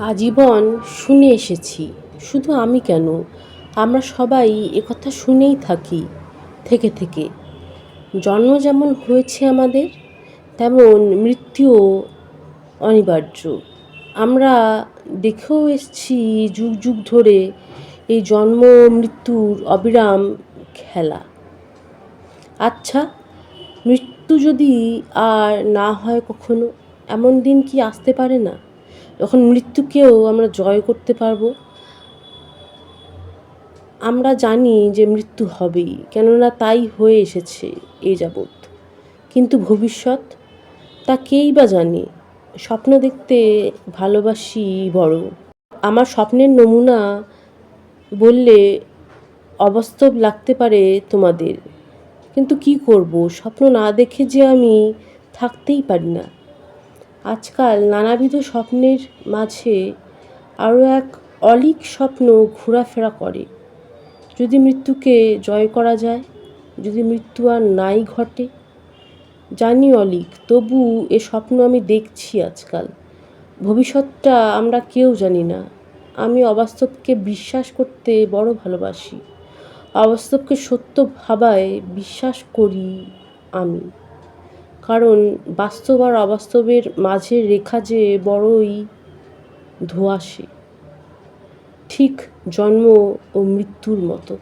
আজীবন শুনে এসেছি। শুধু আমি কেন? আমরা সবাই একথা শুনেই থাকি, থেকে থেকে। জন্ম যেমন হয়েছে আমাদের, তেমন মৃত্যুও অনিবার্য। আমরা দেখেও এসছি যুগ যুগ ধরে এই জন্ম, মৃত্যুর অবিরাম খেলা। আচ্ছা মৃত্যু যদি আর না হয় কখনো, এমন দিন কি আসতে পারে না? যখন মৃত্যুকেও আমরা জয় করতে পারব, আমরা জানি যে মৃত্যু হবেই, কেননা তাই হয়ে এসেছে এই যাবৎ। কিন্তু ভবিষ্যৎ তা কেই বা জানে। স্বপ্ন দেখতে ভালোবাসি বড়। আমার স্বপ্নের নমুনা বললে অবাস্তব লাগতে পারে তোমাদের। কিন্তু কি করব? স্বপ্ন না দেখে যে আমি থাকতেই পারি না। আজকাল নানাবিধ স্বপ্নের মাঝে আরও এক অলীক স্বপ্ন ঘোরাফেরা করে। যদি মৃত্যুকে জয় করা যায়, যদি মৃত্যু আর নাই ঘটে, জানি অলীক, তবু এ স্বপ্ন আমি দেখছি আজকাল। ভবিষ্যৎটা আমরা কেউ জানি না। আমি অবাস্তবকে বিশ্বাস করতে বড় ভালোবাসি। অবাস্তবকে সত্য ভাবায় বিশ্বাস করি আমি। কারণ বাস্তব আর অবাস্তবের মাঝের রেখা যে বড়ই ধোঁয়াশে ঠিক জন্ম ও মৃত্যুর মতো।